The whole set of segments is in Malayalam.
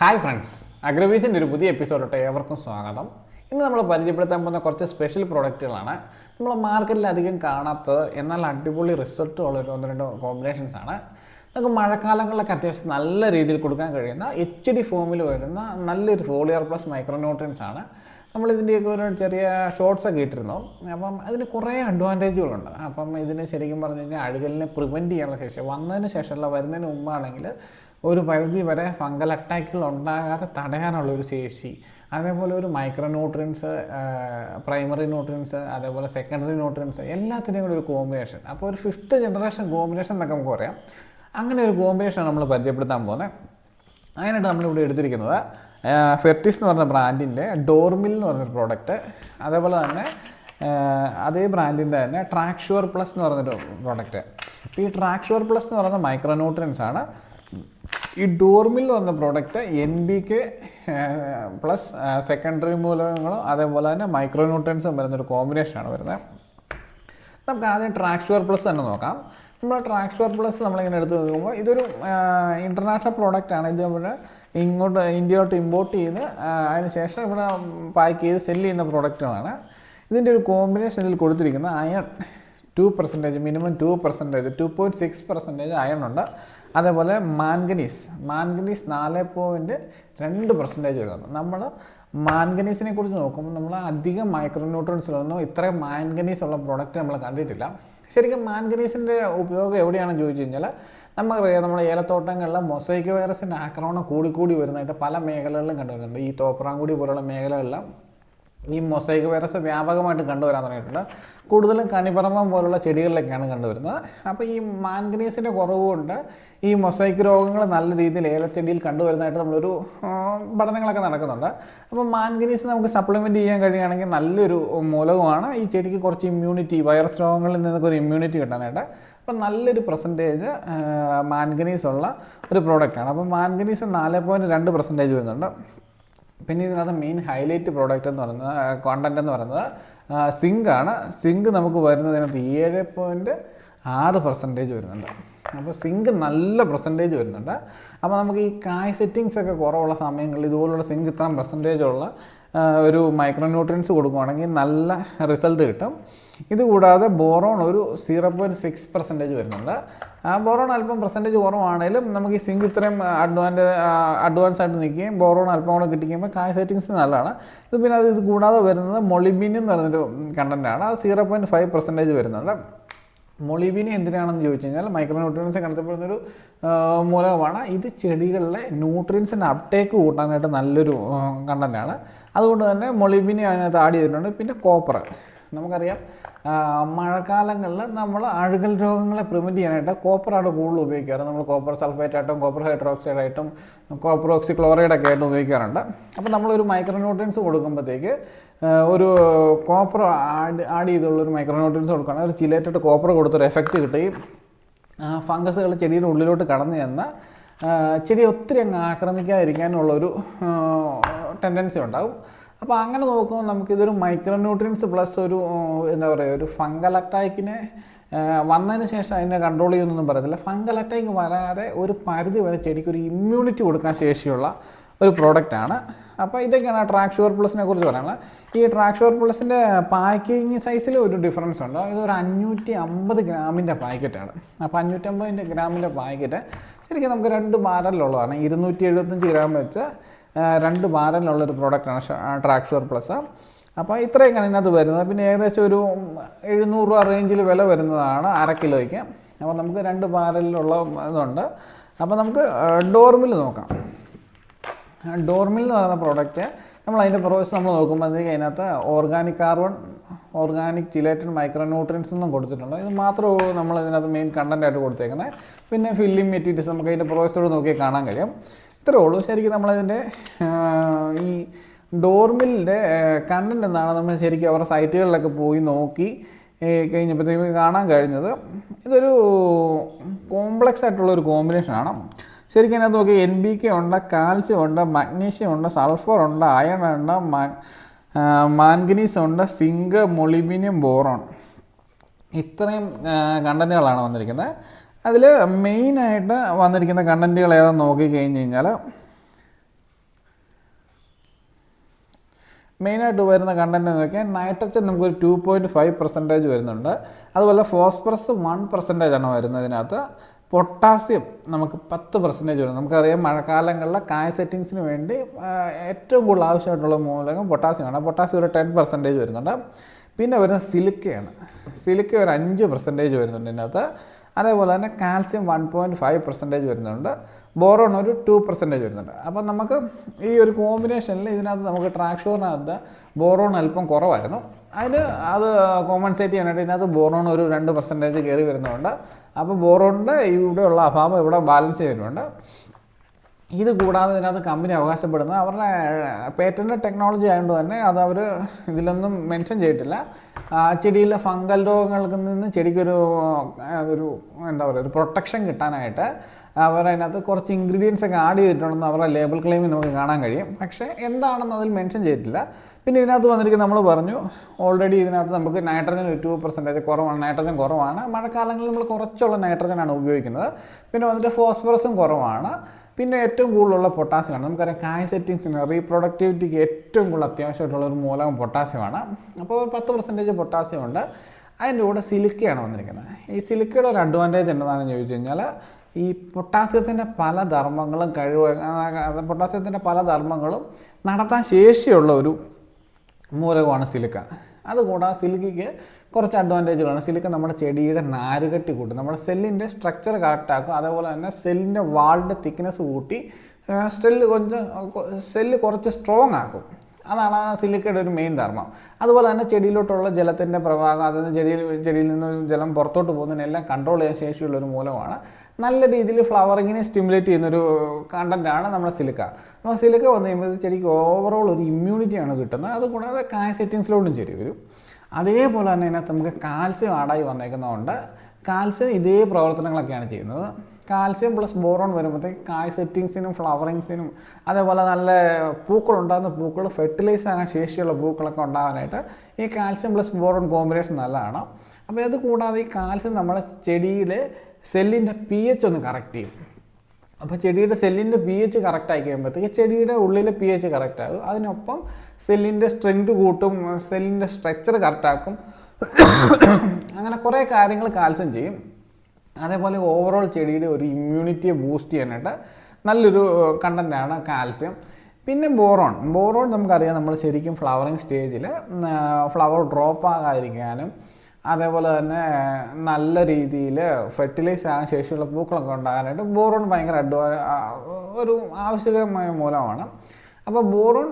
ഹായ് ഫ്രണ്ട്സ് അഗ്രവീസിന്റെ ഒരു പുതിയ എപ്പിസോഡോട്ട് ഏവർക്കും സ്വാഗതം. ഇന്ന് നമ്മൾ പരിചയപ്പെടുത്താൻ പോകുന്ന കുറച്ച് സ്പെഷ്യൽ പ്രോഡക്റ്റുകളാണ് നമ്മൾ മാർക്കറ്റിൽ അധികം കാണാത്തത് എന്നാൽ അടിപൊളി റിസൾട്ട് ഉള്ള ഒരു ഒന്ന് രണ്ട് കോമ്പിനേഷൻസ് ആണ്. നമുക്ക് മഴക്കാലങ്ങളിലൊക്കെ അത്യാവശ്യം നല്ല രീതിയിൽ കൊടുക്കാൻ കഴിയുന്ന എച്ച് ഡി ഫോമിൽ വരുന്ന നല്ലൊരു ഫോളിയർ പ്ലസ് മൈക്രോന്യൂട്രിയൻസ് ആണ്. നമ്മൾ ഇതിന്റെയൊക്കെ ഒരു ചെറിയ ഷോർട്സ് ഒക്കെ ഇട്ടിരുന്നു. അപ്പം അതിന് കുറേ അഡ്വാന്റേജുകളുണ്ട് അപ്പം ഇതിന് ശരിക്കും പറഞ്ഞു കഴിഞ്ഞാൽ അഴുകലിനെ പ്രിവെന്റ് ചെയ്യാനുള്ള ശേഷം വന്നതിന് ശേഷമുള്ള വരുന്നതിന് മുമ്പാണെങ്കിൽ ഒരു പരിധി വരെ ഫംഗൽ അറ്റാക്കുകൾ ഉണ്ടാകാതെ തടയാനുള്ള ഒരു ശേഷി. അതേപോലെ ഒരു മൈക്രോ ന്യൂട്രിയൻസ് പ്രൈമറി ന്യൂട്രിയൻസ് അതേപോലെ സെക്കൻഡറി ന്യൂട്രിയൻസ് എല്ലാത്തിന്റെയും കൂടി ഒരു കോമ്പിനേഷൻ അപ്പോൾ ഒരു ഫിഫ്ത്ത് ജനറേഷൻ കോമ്പിനേഷൻ എന്നൊക്കെ നമുക്ക് പറയാം. അങ്ങനെ ഒരു കോമ്പിനേഷൻ നമ്മൾ പരിചയപ്പെടുത്താൻ പോകുന്നത് അതിനായിട്ട് നമ്മളിവിടെ എടുത്തിരിക്കുന്നത്. ഫെർട്ടിസ് എന്ന് പറഞ്ഞ ബ്രാൻഡിന്റെ ഡോർമിൽ എന്ന് പറഞ്ഞൊരു പ്രോഡക്റ്റ് അതേപോലെ തന്നെ അതേ ബ്രാൻഡിന്റെ തന്നെ ട്രാക്ഷുവർ പ്ലസ് എന്ന് പറഞ്ഞൊരു പ്രോഡക്റ്റ് അപ്പോൾ ഈ ട്രാക്ഷുവർ പ്ലസ് എന്ന് മൈക്രോ ന്യൂട്രിയൻസ് ആണ്. ഈ ഡോർമിൽ വന്ന product N B K plus secondary മൂലകങ്ങളും അതേപോലെ തന്നെ മൈക്രോ ന്യൂട്രിയൻസും വരുന്നൊരു കോമ്പിനേഷനാണ് വരുന്നത് നമുക്ക് ആദ്യം ട്രാക്സ്വർ പ്ലസ് തന്നെ നോക്കാം. നമ്മൾ ട്രാക്സ്വർ പ്ലസ് നമ്മളിങ്ങനെ എടുത്ത് നോക്കുമ്പോൾ ഇതൊരു ഇന്റർനാഷണൽ പ്രോഡക്റ്റ് ആണ്. ഇത് നമ്മൾ ഇങ്ങോട്ട് ഇന്ത്യയിലോട്ട് ഇമ്പോർട്ട് ചെയ്ത് അതിനുശേഷം അതിന് ശേഷം ഇവിടെ പാക്ക് ചെയ്ത് സെല്ല് ചെയ്യുന്ന പ്രോഡക്റ്റുകളാണ് ഇതിന്റെ ഒരു കോമ്പിനേഷൻ ഇതിൽ കൊടുത്തിരിക്കുന്ന iron two percentage minimum two percentage two point six percentage iron ഉണ്ട്. അതേപോലെ മാൻഗനീസ്. മാൻഗനീസ് നാല് പോയിന്റ് രണ്ട് പെർസെന്റേജ് വരുന്നുണ്ട്. നമ്മൾ മാൻഗനീസിനെ കുറിച്ച് നോക്കുമ്പോൾ നമ്മൾ അധികം മൈക്രോ ന്യൂട്രൻസിലൊന്നും ഇത്രയും മാൻഗനീസ് ഉള്ള പ്രോഡക്റ്റ് നമ്മൾ കണ്ടിട്ടില്ല. ശരിക്കും മാൻഗനീസിന്റെ ഉപയോഗം എവിടെയാണെന്ന് ചോദിച്ചു കഴിഞ്ഞാൽ നമുക്കറിയാം നമ്മുടെ ഏലത്തോട്ടങ്ങളിലെ മൊസൈക്ക് വൈറസിന്റെ ആക്രമണം കൂടിക്കൂടി വരുന്നതായിട്ട് പല മേഖലകളിലും കണ്ടുവരുന്നുണ്ട്. ഈ തോപ്രാങ്കുടി പോലുള്ള മേഖലകളിലും ഈ മൊസൈക്ക് വൈറസ് വ്യാപകമായിട്ട് കണ്ടുവരാൻ തുടങ്ങിയിട്ടുണ്ട്. കൂടുതലും കണിപ്പറമ്പം പോലുള്ള ചെടികളിലൊക്കെയാണ് കണ്ടുവരുന്നത്. അപ്പോൾ ഈ മാൻഗനീസിന്റെ കുറവ് കൊണ്ട് ഈ മൊസൈക്ക് രോഗങ്ങൾ നല്ല രീതിയിൽ ഏലച്ചെടിയിൽ കണ്ടുവരുന്നതായിട്ട് നമ്മളൊരു പഠനങ്ങളൊക്കെ നടക്കുന്നുണ്ട്. അപ്പോൾ മാൻഗനീസ് നമുക്ക് സപ്ലിമെന്റ് ചെയ്യാൻ കഴിയുകയാണെങ്കിൽ നല്ലൊരു മൂലകമാണ്. ഈ ചെടിക്ക് കുറച്ച് ഇമ്മ്യൂണിറ്റി വൈറസ് രോഗങ്ങളിൽ നിന്നൊക്കെ ഒരു ഇമ്മ്യൂണിറ്റി കിട്ടാനായിട്ട്. അപ്പം നല്ലൊരു പെർസെന്റേജ് മാൻഗനീസ് ഉള്ള ഒരു പ്രോഡക്റ്റാണ് അപ്പോൾ മാൻഗനീസ് നാല് പോയിന്റ് രണ്ട് പെർസെന്റേജ് വരുന്നുണ്ട്. പിന്നെ ഇതിനകത്ത് മെയിൻ ഹൈലൈറ്റ് പ്രോഡക്റ്റ് എന്ന് പറയുന്നത് കോണ്ടന്റ് എന്ന് പറയുന്നത് സിങ്ക് ആണ്. സിങ്ക് നമുക്ക് വരുന്നതിനകത്ത് ഏഴ് പോയിന്റ് ആറ് പെർസെന്റേജ് വരുന്നുണ്ട്. അപ്പോൾ സിങ്ക് നല്ല പെർസെന്റേജ് വരുന്നുണ്ട്. അപ്പോൾ നമുക്ക് ഈ കായ് സെറ്റിങ്സ് ഒക്കെ കുറവുള്ള സമയങ്ങളിൽ ഇതുപോലുള്ള സിങ്ക് ഇത്രയും പെർസെന്റേജ് ഉള്ള ഒരു മൈക്രോ ന്യൂട്രിയൻസ് കൊടുക്കുകയാണെങ്കിൽ നല്ല റിസൾട്ട് കിട്ടും. ഇതുകൂടാതെ ബോറോൺ ഒരു സീറോ പോയിന്റ് സിക്സ് പെർസെന്റേജ് വരുന്നുണ്ട്. ആ ബോറോൺ അല്പം പെർസെന്റേജ് കുറവാണെങ്കിലും നമുക്ക് ഈ സിങ്ക് ഇത്രയും അഡ്വാൻസ് അഡ്വാൻസ് ആയിട്ട് നിൽക്കുകയും ബോറോൺ അല്പം കൂടെ കിട്ടിക്കുമ്പോൾ കായ സെറ്റിങ്സ് നല്ലതാണ്. ഇത് പിന്നെ അത് ഇത് കൂടാതെ വരുന്നത് മൊളിബിൻ എന്ന് പറഞ്ഞൊരു കണ്ടന്റാണ് അത് സീറോ പോയിന്റ് ഫൈവ് പെർസെന്റേജ് വരുന്നുണ്ട്. മൊളിബിനി എന്തിനാണെന്ന് ചോദിച്ചു കഴിഞ്ഞാൽ മൈക്രോ ന്യൂട്രിയൻസ് കണക്കപ്പെടുന്നൊരു മൂലകമാണ്. ഇത് ചെടികളിലെ ന്യൂട്രിയൻസിന്റെ അപ്ടേക്ക് കൂട്ടാനായിട്ട് നല്ലൊരു കണ്ടന്റാണ് അതുകൊണ്ട് തന്നെ മൊളിബിനി അതിനകത്ത് ആഡ് ചെയ്തിട്ടുണ്ട്. പിന്നെ കോപ്പർ. നമുക്കറിയാം. മഴക്കാലങ്ങളിൽ നമ്മൾ അഴുകൽ രോഗങ്ങളെ പ്രിവെന്റ് ചെയ്യാനായിട്ട് കോപ്പറാണ് കൂടുതൽ ഉപയോഗിക്കാറ്. നമ്മൾ കോപ്പർ സൾഫേറ്റ് ആയിട്ടും കോപ്പർ ഹൈഡ്രോക്സൈഡ് ആയിട്ടും കോപ്പർ ഓക്സി ക്ലോറൈഡ് ഒക്കെ ആയിട്ട് ഉപയോഗിക്കാറുണ്ട്. അപ്പോൾ നമ്മളൊരു മൈക്രോ ന്യൂട്രിയൻസ് കൊടുക്കുമ്പോഴത്തേക്ക് ഒരു കോപ്പർ ആഡ് ആഡ് ചെയ്തുള്ള ഒരു മൈക്രോ ന്യൂട്രിയൻസ് കൊടുക്കുകയാണെങ്കിൽ ഒരു ചിലേറ്റഡ് കോപ്പർ കൊടുത്തൊരു എഫക്റ്റ് കിട്ടുകയും ഫംഗസുകൾ ചെടിയുടെ ഉള്ളിലോട്ട് കടന്നു ചെന്ന ചെടി ഒത്തിരി അങ്ങ് ആക്രമിക്കാതിരിക്കാനുള്ള ഒരു ടെൻഡൻസി ഉണ്ടാകും അപ്പോൾ അങ്ങനെ നോക്കുമ്പോൾ നമുക്കിതൊരു മൈക്രോ ന്യൂട്രിയൻസ് പ്ലസ് ഒരു എന്താ പറയുക ഒരു ഫംഗൽ അറ്റാക്കിനെ വന്നതിന് ശേഷം അതിനെ കൺട്രോൾ ചെയ്യുന്നൊന്നും പറയത്തില്ല. ഫംഗൽ അറ്റാക്ക് വരാതെ ഒരു പരിധി വരെ ചെടിക്ക് ഒരു ഇമ്മ്യൂണിറ്റി കൊടുക്കാൻ ശേഷിയുള്ള ഒരു പ്രോഡക്റ്റാണ് അപ്പോൾ ഇതൊക്കെയാണ് ട്രാക്ഷുവർ പ്ലസിനെ കുറിച്ച് പറയാനുള്ളത്. ഈ ട്രാക്ഷുവർ പ്ലസിന്റെ പാക്കിങ് സൈസിൽ ഒരു ഡിഫറൻസ് ഉണ്ട്. ഇതൊരു അഞ്ഞൂറ്റി അമ്പത് ഗ്രാമിന്റെ പാക്കറ്റാണ് അപ്പോൾ അഞ്ഞൂറ്റമ്പതിന്റെ ഗ്രാമിന്റെ പാക്കറ്റ് ശരിക്കും നമുക്ക് രണ്ട് ബാരലിലുള്ളതാണ് ഇരുന്നൂറ്റി എഴുപത്തഞ്ച് ഗ്രാം വെച്ച് രണ്ട് ബാരലിലുള്ളൊരു പ്രോഡക്റ്റാണ് ട്രാക്ഷുവർ പ്ലസ് അപ്പോൾ ഇത്രയൊക്കെയാണ് ഇതിനകത്ത് വരുന്നത്. പിന്നെ ഏകദേശം ഒരു എഴുന്നൂറ് രൂപ റേഞ്ചിൽ വില വരുന്നതാണ് അര കിലോയ്ക്ക്. അപ്പോൾ നമുക്ക് രണ്ട് ബാരലിലുള്ള ഇതുണ്ട്. അപ്പോൾ നമുക്ക് ഡോർമിൽ നോക്കാം. ഡോർമിൽ എന്ന് പറയുന്ന പ്രോഡക്റ്റ് നമ്മൾ അതിന്റെ പ്രോസസ് നമ്മൾ നോക്കുമ്പോഴത്തേക്ക് അതിനകത്ത് organic carbon organic chelated micro nutrients ഒന്നും കൊടുത്തിട്ടുണ്ട്. ഇത് മാത്രമേ നമ്മൾ ഇതിനകത്ത് മെയിൻ കണ്ടന്റായിട്ട് കൊടുത്തേക്കുന്നത് പിന്നെ ഫില്ലിംഗ് മെറ്റീരിയൽസ് നമുക്ക് അതിന്റെ പ്രോസസ്സോട് നോക്കി കാണാൻ കഴിയും. ഇത്രേ ഉള്ളൂ. ശരിക്കും നമ്മളതിന്റെ ഈ ഡോർമിലിന്റെ കണ്ടന്റ് എന്താണ് നമ്മൾ ശരിക്കും അവരുടെ സൈറ്റുകളിലൊക്കെ പോയി നോക്കി കഴിഞ്ഞപ്പോഴത്തേക്കും കാണാൻ കഴിഞ്ഞത്. ഇതൊരു കോംപ്ലക്സ് ആയിട്ടുള്ളൊരു കോമ്പിനേഷനാണ് ശരിക്കും അതിനകത്ത് നോക്കി എൻ ബി കെ ഉണ്ട് കാൽസ്യം ഉണ്ട് മഗ്നീഷ്യം ഉണ്ട് സൾഫർ ഉണ്ട് അയൺ ഉണ്ട് മാൻഗനീസ് ഉണ്ട് സിങ്ക് മൊളിബിനിയം ബോറോൺ ഇത്രയും കണ്ടന്റുകളാണ് വന്നിരിക്കുന്നത്. അതിൽ മെയിനായിട്ട് വന്നിരിക്കുന്ന കണ്ടന്റുകൾ ഏതാണെന്ന് നോക്കിക്കഴിഞ്ഞ് കഴിഞ്ഞാൽ മെയിനായിട്ട് വരുന്ന കണ്ടന്റ് എന്ന് നൈട്രജൻ നമുക്കൊരു ടു പോയിന്റ് ഫൈവ് പെർസെന്റേജ് വരുന്നുണ്ട്. അതുപോലെ ഫോസ്ഫറസ് വൺ പെർസെന്റേജ് ആണ് വരുന്നതിനകത്ത്. പൊട്ടാസ്യം നമുക്ക് പത്ത് പെർസെന്റേജ് വരും. നമുക്കറിയാം മഴക്കാലങ്ങളിലെ കായ സെറ്റിങ്സിന് വേണ്ടി ഏറ്റവും കൂടുതൽ ആവശ്യമായിട്ടുള്ള മൂലകം പൊട്ടാസ്യമാണ് പൊട്ടാസ്യം ഒരു ടെൻ പെർസെന്റേജ് വരുന്നുണ്ട്. പിന്നെ വരുന്ന സിലിക്കയാണ്. സിലിക്ക ഒരു അഞ്ച് പെർസെന്റേജ് വരുന്നുണ്ട് ഇതിനകത്ത്. അതേപോലെ തന്നെ calcium one point five percentage വരുന്നുണ്ട്. ബോറോൺ ഒരു ടു പെർസെന്റേജ് വരുന്നുണ്ട്. അപ്പം നമുക്ക് ഈ ഒരു കോമ്പിനേഷനിൽ ഇതിനകത്ത് നമുക്ക് ട്രാക്ഷോറിനകത്ത് ബോറോൺ അല്പം കുറവായിരുന്നു. അതിന് അത് കോമ്പൻസേറ്റ് ചെയ്യാനായിട്ട് ഇതിനകത്ത് ബോറോൺ ഒരു രണ്ട് പെർസെന്റേജ് കയറി വരുന്നുണ്ട്. അപ്പോൾ ബോറോണിന്റെ ഇവിടെയുള്ള അഭാവം ഇവിടെ ബാലൻസ് ചെയ്യുന്നുണ്ട്. ഇത് കൂടാതെ ഇതിനകത്ത് കമ്പനി അവകാശപ്പെടുന്നത് അവരുടെ പേറ്റന്റ് ടെക്നോളജി ആയതുകൊണ്ട് തന്നെ അത് അവർ ഇതിലൊന്നും മെൻഷൻ ചെയ്തിട്ടില്ല. ആ, ചെടിയിലെ ഫംഗൽ രോഗങ്ങൾക്ക് നിന്ന് ചെടിക്കൊരു ഒരു എന്താ പറയുക ഒരു പ്രൊട്ടക്ഷൻ കിട്ടാനായിട്ട് അവർ അതിനകത്ത് കുറച്ച് ഇൻഗ്രീഡിയൻസ് ഒക്കെ ആഡ് ചെയ്തിട്ടുണ്ടെന്ന് അവരുടെ ലേബൽ ക്ലെയിമിൽ നമുക്ക് കാണാൻ കഴിയും. പക്ഷേ എന്താണെന്ന് അതിൽ മെൻഷൻ ചെയ്തിട്ടില്ല. പിന്നെ ഇതിനകത്ത് വന്നിരിക്കുന്ന നമ്മൾ പറഞ്ഞു ഓൾറെഡി ഇതിനകത്ത് നമുക്ക് നൈട്രജൻ ഒരു ടു പെർസെന്റേജ് കുറവാണ് നൈട്രജൻ കുറവാണ്. മഴക്കാലങ്ങളിൽ നമ്മൾ കുറച്ചുള്ള നൈട്രജനാണ് ഉപയോഗിക്കുന്നത്. പിന്നെ വന്നിട്ട് ഫോസ്ഫറസും കുറവാണ്. പിന്നെ ഏറ്റവും കൂടുതലുള്ള പൊട്ടാസ്യമാണ്. നമുക്കറിയാം കായ റീപ്രൊഡക്റ്റിവിറ്റിക്ക് ഏറ്റവും കൂടുതൽ അത്യാവശ്യമായിട്ടുള്ള ഒരു മൂലകം പൊട്ടാസ്യമാണ്. അപ്പോൾ പത്ത് പെർസെന്റേജ് പൊട്ടാസ്യം ഉണ്ട് അതിന്റെ കൂടെ സിലിക്കയാണ് വന്നിരിക്കുന്നത്. ഈ സിലിക്കയുടെ ഒരു അഡ്വാന്റേജ് എന്താണെന്ന് ചോദിച്ചു കഴിഞ്ഞാൽ ഈ പൊട്ടാസ്യത്തിന്റെ പല ധർമ്മങ്ങളും കഴിവ് പൊട്ടാസ്യത്തിന്റെ പല ധർമ്മങ്ങളും നടത്താൻ ശേഷിയുള്ള ഒരു മൂലകമാണ് സിലിക്ക. അതുകൂടാതെ സിലിക്കയ്ക്ക് കുറച്ച് അഡ്വാന്റേജുകളാണ് സിലിക്ക നമ്മുടെ ചെടിയുടെ നാരുകെട്ടി കൂട്ടും നമ്മുടെ സെല്ലിന്റെ സ്ട്രക്ചർ കറക്റ്റാക്കും അതേപോലെ തന്നെ സെല്ലിന്റെ വാളിന്റെ തിക്നെസ് കൂട്ടി സെല്ല് కొంచెం സെല്ല് കുറച്ച് സ്ട്രോങ് ആക്കും. അതാണ് ആ സിലിക്കയുടെ ഒരു മെയിൻ ധർമ്മം. അതുപോലെ തന്നെ ചെടിയിലോട്ടുള്ള ജലത്തിന്റെ പ്രവാഹം അതായത് ചെടിയിൽ ചെടിയിൽ നിന്ന് ജലം പുറത്തോട്ട് പോകുന്നതിനെല്ലാം കൺട്രോൾ ചെയ്യാൻ ശേഷിയുള്ള ഒരു മൂലമാണ്. നല്ല രീതിയിൽ ഫ്ലവറിങ്ങിനെ സ്റ്റിമുലേറ്റ് ചെയ്യുന്നൊരു കണ്ടന്റാണ് നമ്മുടെ സിലിക്ക അപ്പോൾ സിലിക്ക വന്നു കഴിയുമ്പോൾ ചെടിക്ക് ഓവറോൾ ഒരു ഇമ്മ്യൂണിറ്റിയാണ് കിട്ടുന്നത്. അതുകൂടാതെ കായ സെറ്റിങ്സിലോട്ടും ചെടി വരും അതേപോലെ തന്നെ ഇതിനകത്ത് നമുക്ക് കാൽസ്യം ആടായി വന്നേക്കുന്നതുകൊണ്ട് കാൽസ്യം ഇതേ പ്രവർത്തനങ്ങളൊക്കെയാണ് ചെയ്യുന്നത്. കാൽസ്യം പ്ലസ് ബോറോൺ വരുമ്പോഴത്തേക്ക് കായ് സെറ്റിങ്സിനും ഫ്ലവറിങ്സിനും അതേപോലെ നല്ല പൂക്കൾ ഉണ്ടാകുന്ന പൂക്കൾ ഫെർട്ടിലൈസ് ആകാൻ ശേഷിയുള്ള പൂക്കളൊക്കെ ഉണ്ടാകാനായിട്ട് ഈ കാൽസ്യം പ്ലസ് ബോറോൺ കോമ്പിനേഷൻ നല്ലതാണ്. അപ്പോൾ അത് കൂടാതെ ഈ കാൽസ്യം നമ്മുടെ ചെടിയിലെ സെല്ലിന്റെ പി എച്ച് ഒന്ന് കറക്റ്റ് ചെയ്യും. അപ്പോൾ ചെടിയുടെ സെല്ലിന്റെ പി എച്ച് കറക്റ്റ് ആയി കഴിയുമ്പോഴത്തേക്ക് ചെടിയുടെ ഉള്ളിലെ പി എച്ച് കറക്റ്റ് ആകും. അതിനൊപ്പം സെല്ലിന്റെ സ്ട്രെങ്ത് കൂട്ടും സെല്ലിന്റെ സ്ട്രക്ചർ കറക്റ്റാക്കും അങ്ങനെ കുറേ കാര്യങ്ങൾ കാൽസ്യം ചെയ്യും. അതേപോലെ ഓവറോൾ ചെടിയുടെ ഒരു ഇമ്മ്യൂണിറ്റിയെ ബൂസ്റ്റ് ചെയ്യാനായിട്ട് നല്ലൊരു കണ്ടന്റാണ് കാൽസ്യം പിന്നെ ബോറോൺ ബോറോൺ നമുക്കറിയാം നമ്മൾ ശരിക്കും ഫ്ലവറിങ് സ്റ്റേജിൽ ഫ്ലവർ ഡ്രോപ്പ് ആകാതിരിക്കാനും അതേപോലെ തന്നെ നല്ല രീതിയിൽ ഫെർട്ടിലൈസ് ആകാൻ ശേഷിയുള്ള പൂക്കളൊക്കെ ഉണ്ടാകാനായിട്ട് ബോറോൺ ഭയങ്കര അഡ്വാ ഒരു ആവശ്യകരമായ മൂലമാണ്. അപ്പോൾ ബോറോൺ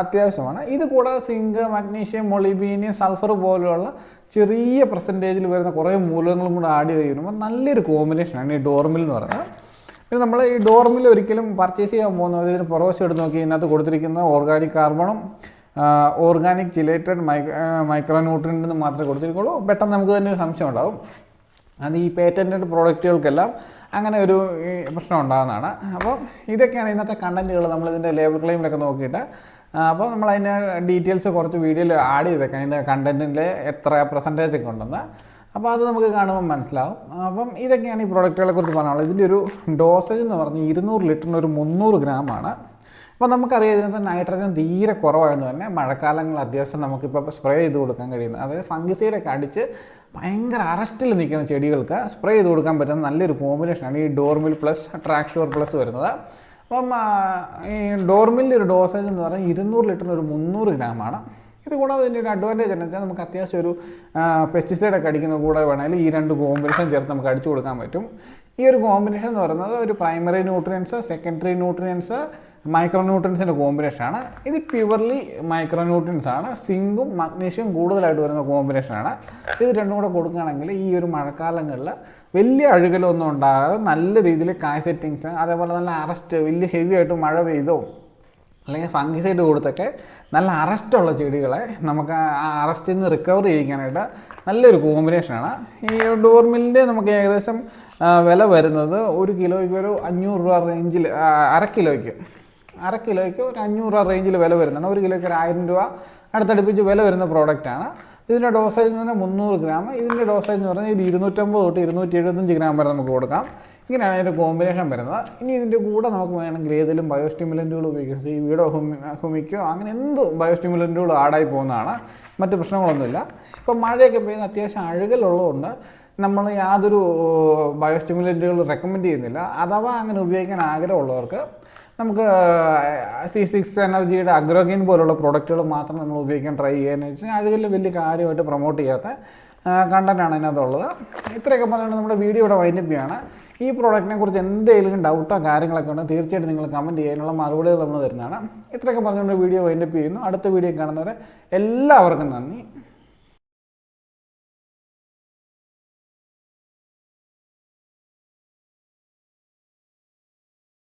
അത്യാവശ്യമാണ്. ഇത് കൂടാതെ സിങ്ക് മഗ്നീഷ്യം മൊളിബീനിയം സൾഫർ പോലെയുള്ള ചെറിയ പെർസെന്റേജിൽ വരുന്ന കുറേ മൂലകങ്ങളും കൂടെ ആഡ് ചെയ്ത് കഴിയുമ്പോൾ നല്ലൊരു കോമ്പിനേഷനാണ് ഈ ഡോർമിൽ എന്ന് പറയുന്നത്. പിന്നെ നമ്മൾ ഈ ഡോർമിൽ ഒരിക്കലും പർച്ചേസ് ചെയ്യാൻ പോകുന്നവർ ഇതിന് പുറവശം എടുത്ത് നോക്കി ഇതിനകത്ത് കൊടുത്തിരിക്കുന്ന organic കാർബണും organic chelated micro micro nutrient മാത്രമേ കൊടുത്തിരിക്കുള്ളൂ. പെട്ടെന്ന് നമുക്ക് തന്നെ ഒരു സംശയം ഉണ്ടാവും അത് ഈ പേറ്റന്റഡ് പ്രോഡക്റ്റുകൾക്കെല്ലാം അങ്ങനെ ഒരു പ്രശ്നം ഉണ്ടാകുന്നതാണ്. അപ്പോൾ ഇതൊക്കെയാണ് ഇന്നത്തെ കണ്ടന്റുകൾ നമ്മളിതിന്റെ ലേബർ ക്ലെയിമിലൊക്കെ നോക്കിയിട്ട്. അപ്പോൾ നമ്മൾ അതിന്റെ ഡീറ്റെയിൽസ് കുറച്ച് വീഡിയോയിൽ ആഡ് ചെയ്തേക്കാം. അതിന്റെ കണ്ടന്റിൽ എത്ര പെർസെന്റേജ് ഒക്കെ ഉണ്ടെന്ന്. അപ്പോൾ അത് നമുക്ക് കാണുമ്പോൾ മനസ്സിലാവും. അപ്പം ഇതൊക്കെയാണ് ഈ പ്രോഡക്റ്റുകളെ കുറിച്ച് പറയാനുള്ളത്. ഇതിന്റെ ഒരു ഡോസേജ് എന്ന് പറഞ്ഞാൽ ഇരുന്നൂറ് ലിറ്ററിന് ഒരു മുന്നൂറ് ഗ്രാമാണ് അപ്പോൾ നമുക്കറിയാം ഇതിനകത്ത് നൈട്രജൻ തീരെ കുറവായതുകൊണ്ട് തന്നെ മഴക്കാലങ്ങൾ അത്യാവശ്യം നമുക്കിപ്പോൾ സ്പ്രേ ചെയ്ത് കൊടുക്കാൻ കഴിയുന്നത്. അതായത് ഫംഗിസൈഡൊക്കെ അടിച്ച് ഭയങ്കര അറസ്റ്റിൽ നിൽക്കുന്ന ചെടികൾക്ക് സ്പ്രേ ചെയ്ത് കൊടുക്കാൻ പറ്റുന്ന നല്ലൊരു കോമ്പിനേഷനാണ് ഈ ഡോർമിൽ പ്ലസ് ട്രാക്ഷോർ പ്ലസ് വരുന്നത്. അപ്പം ഈ ഡോർമിലിന്റെ ഒരു ഡോസേജ് എന്ന് പറഞ്ഞാൽ ഇരുന്നൂറ് ലിറ്ററിന് ഒരു മുന്നൂറ് ഗ്രാമാണ് ഇത് കൂടാതെ ഇതിന്റെ ഒരു അഡ്വാന്റേജ് എന്ന് വെച്ചാൽ നമുക്ക് അത്യാവശ്യം ഒരു പെസ്റ്റിസൈഡ് ഒക്കെ അടിക്കുന്ന കൂടെ വേണമെങ്കിൽ ഈ രണ്ട് കോമ്പിനേഷൻ ചേർത്ത് നമുക്ക് അടിച്ചു കൊടുക്കാൻ പറ്റും. ഈ ഒരു കോമ്പിനേഷൻ എന്ന് പറയുന്നത് ഒരു primary nutrients secondary nutrients micro ന്യൂട്രിയൻസിന്റെ കോമ്പിനേഷനാണ്. ഇത് പ്യുവർലി മൈക്രോന്യൂട്രിയൻസ് ആണ് സിങ്കും മഗ്നീഷ്യം കൂടുതലായിട്ട് വരുന്ന കോമ്പിനേഷനാണ്. ഇത് രണ്ടും കൂടെ കൊടുക്കുകയാണെങ്കിൽ ഈ ഒരു മഴക്കാലങ്ങളിൽ വലിയ അഴുകലൊന്നും ഉണ്ടാകാതെ നല്ല രീതിയിൽ കായ് സെറ്റിങ്സ് അതേപോലെ നല്ല അറസ്റ്റ് വലിയ ഹെവി ആയിട്ട് മഴ പെയ്തോ അല്ലെങ്കിൽ ഫംഗിസൈഡ് കൊടുത്തൊക്കെ നല്ല അറസ്റ്റുള്ള ചെടികളെ നമുക്ക് ആ അറസ്റ്റിൽ നിന്ന് റിക്കവർ ചെയ്യിക്കാനായിട്ട് നല്ലൊരു കോമ്പിനേഷനാണ്. ഈ ഡോർമിലിന്റെ നമുക്ക് ഏകദേശം വില വരുന്നത് ഒരു കിലോയ്ക്ക് ഒരു അഞ്ഞൂറ് രൂപ റേഞ്ചിൽ അര കിലോയ്ക്ക്. അര കിലോയ്ക്ക് ഒരു അഞ്ഞൂറ് രൂപ റേഞ്ചിൽ വില വരുന്നുണ്ട്. ഒരു കിലോയ്ക്ക് ഒരു ആയിരം രൂപ അടുത്തടുപ്പിച്ച് വില വരുന്ന പ്രോഡക്റ്റാണ് ഇതിന്റെ ഡോസേജ് എന്ന് പറഞ്ഞാൽ മുന്നൂറ് ഗ്രാം ഇതിന്റെ ഡോസേജ് എന്ന് പറഞ്ഞാൽ ഇത് ഇരുന്നൂറ്റമ്പത് തൊട്ട് ഇരുന്നൂറ്റി എഴുപത്തഞ്ച് ഗ്രാം വരെ നമുക്ക് കൊടുക്കാം. ഇങ്ങനെയാണ് ഇതിന്റെ കോമ്പിനേഷൻ വരുന്നത്. ഇനി ഇതിന്റെ കൂടെ നമുക്ക് വേണമെങ്കിൽ ഏതെങ്കിലും ബയോസ്റ്റിമുലന്റുകൾ ഉപയോഗിക്കുക ഈ വീടോ ഹുമി ഹുമിക്കോ അങ്ങനെ എന്ത് ബയോസ്റ്റിമുലന്റുകൾ ആഡായി പോകുന്നതാണ്. മറ്റ് പ്രശ്നങ്ങളൊന്നുമില്ല. ഇപ്പം മഴയൊക്കെ പെയ്യുന്ന അത്യാവശ്യം അഴുകലുള്ളതുകൊണ്ട് നമ്മൾ യാതൊരു ബയോസ്റ്റിമുലന്റുകൾ റെക്കമെൻഡ് ചെയ്യുന്നില്ല. അഥവാ അങ്ങനെ ഉപയോഗിക്കാൻ ആഗ്രഹമുള്ളവർക്ക് നമുക്ക് സി സിക്സ് എനർജിയുടെ അഗ്രോഗിൻ പോലുള്ള പ്രോഡക്റ്റുകൾ മാത്രം നമ്മൾ ഉപയോഗിക്കാൻ ട്രൈ ചെയ്യുകയെന്ന് വെച്ചാൽ അഴുകലിൽ വലിയ കാര്യമായിട്ട് പ്രൊമോട്ട് ചെയ്യാത്ത കണ്ടന്റാണ് ഇതിനകത്തുള്ളത്. ഇത്രയൊക്കെ പറഞ്ഞുകൊണ്ട് നമ്മുടെ വീഡിയോ ഇവിടെ വൈൻഡപ്പ് ഈ പ്രോഡക്റ്റിനെ കുറിച്ച് എന്തെങ്കിലും ഡൗട്ടോ കാര്യങ്ങളൊക്കെ ഉണ്ടെങ്കിൽ തീർച്ചയായിട്ടും നിങ്ങൾ കമന്റ് ചെയ്യാനുള്ള മറുപടികൾ നമ്മൾ തരുന്നതാണ്. ഇത്രയൊക്കെ പറഞ്ഞുകൊണ്ട് വീഡിയോ വൈൻഡപ്പ് ചെയ്യുന്നു. അടുത്ത വീഡിയോ കാണുന്നവരെ എല്ലാവർക്കും നന്ദി.